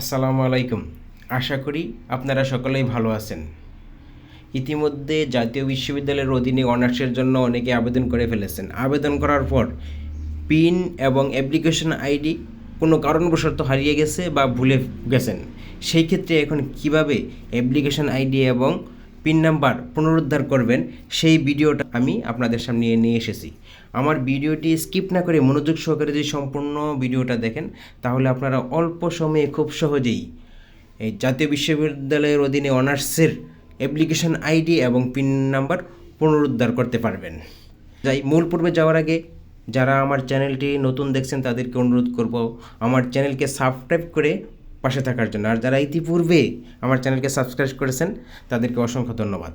আসসালামু আলাইকুম। আশা করি আপনারা সকলেই ভালো আছেন। ইতিমধ্যে জাতীয় বিশ্ববিদ্যালয়ের অধীনে অনার্সের জন্য অনেকে আবেদন করে ফেলেছেন। আবেদন করার পর পিন এবং অ্যাপ্লিকেশন আইডি কোনো কারণবশত হারিয়ে গেছে বা ভুলে গেছেন। সেই ক্ষেত্রে এখন কীভাবে অ্যাপ্লিকেশন আইডি এবং পিন নাম্বার পুনরুদ্ধার করবেন, সেই ভিডিওটা আমি আপনাদের সামনে নিয়ে এসেছি। আমার ভিডিওটি স্কিপ না করে মনোযোগ সহকারে যদি সম্পূর্ণ ভিডিওটা দেখেন, তাহলে আপনারা অল্প সময়ে খুব সহজেই এই জাতীয় বিশ্ববিদ্যালয়ের অধীনে অনার্সের অ্যাপ্লিকেশন আইডি এবং পিন নাম্বার পুনরুদ্ধার করতে পারবেন। যাই, মূল পূর্বে যাওয়ার আগে যারা আমার চ্যানেলটি নতুন দেখছেন, তাদেরকে অনুরোধ করব, আমার চ্যানেলকে সাবস্ক্রাইব করে পাশে থাকার জন্য। আর যারা ইতিপূর্বে আমার চ্যানেলকে সাবস্ক্রাইব করেছেন, তাদেরকে অসংখ্য ধন্যবাদ।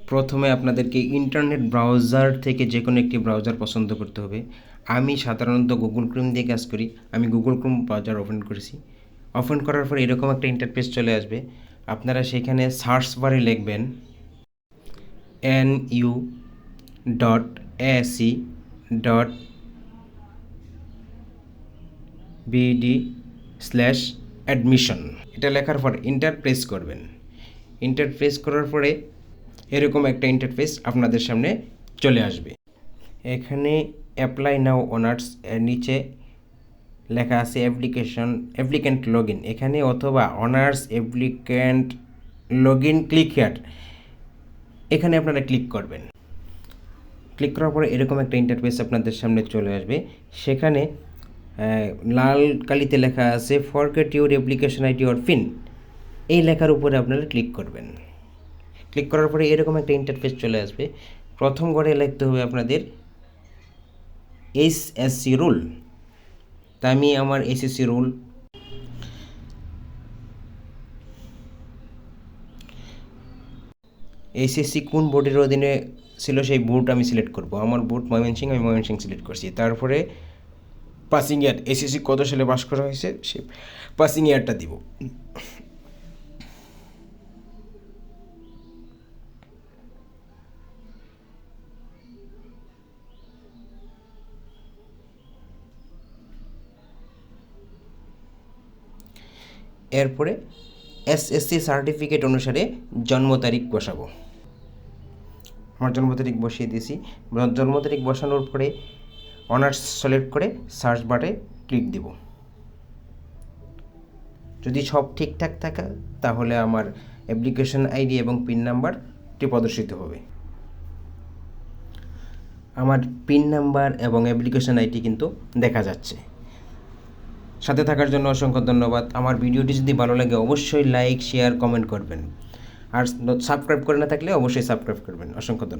প্রথমে আপনাদেরকে ইন্টারনেট ব্রাউজার থেকে যে কোনো একটি ব্রাউজার পছন্দ করতে হবে। আমি সাধারণত গুগল ক্রোম দিয়ে কাজ করি। আমি গুগল ক্রোম ব্রাউজার ওপেন করেছি। ওপেন করার পর এরকম একটা ইন্টারফেস চলে আসবে। আপনারা সেখানে সার্চ বারে লিখবেন N U dot AC dot BD slash admission এটা লেখার পর ইন্টার প্রেস করবেন। ইন্টার প্রেস করার পরে এরকম একটা ইন্টারফেস আপনাদের সামনে চলে আসবে। এখানে অ্যাপ্লাই নাও অনার্স এর নিচে লেখা আছে অ্যাপ্লিকেশন অ্যাপ্লিক্যান্ট লগ এখানে অথবা honours applicant log in click here এখানে আপনারা ক্লিক করবেন। ক্লিক করার পরে এরকম একটা ইন্টারফেস আপনাদের সামনে চলে আসবে। সেখানে লাল কালিতে লেখা আছে forget your application ID or PIN এই লেখার উপরে আপনারা ক্লিক করবেন। ক্লিক করার পরে এরকম একটা ইন্টারফেস চলে আসবে। প্রথম ঘরে লিখতে হবে আপনাদের এইচ এস সি রুল তা আমি আমার এসএসসি রুল এসএসসি কোন বোর্ডের অধীনে ছিল সেই বোর্ড আমি সিলেক্ট করব। আমার বোর্ড ময়মনসিং আমি ময়মনসিং সিলেক্ট করছি। তারপরে পাসিং ইয়ার এসএসসি কত সালে পাস করা হয়েছে? সে পাসিং ইয়ারটা দিব। এরপরে এসএসসি সার্টিফিকেট অনুসারে জন্ম তারিখ বসাবো। আমার জন্ম তারিখ বসিয়ে দিয়েছি। জন্ম তারিখ বসানোর পরে অনার্স সিলেক্ট করে সার্চ বাটে ক্লিক দিব। যদি সব ঠিকঠাক থাকে, তাহলে আমার অ্যাপ্লিকেশন আইডি এবং পিন নাম্বারটি প্রদর্শিত হবে। আমার পিন নাম্বার এবং অ্যাপ্লিকেশন আইডি কিন্তু দেখা যাচ্ছে। সাথে থাকার জন্য অসংখ্য ধন্যবাদ। আমার ভিডিওটি যদি ভালো লাগে, অবশ্যই লাইক শেয়ার কমেন্ট করবেন। আর সাবস্ক্রাইব করে না থাকলে অবশ্যই সাবস্ক্রাইব করবেন। অসংখ্য ধন্যবাদ।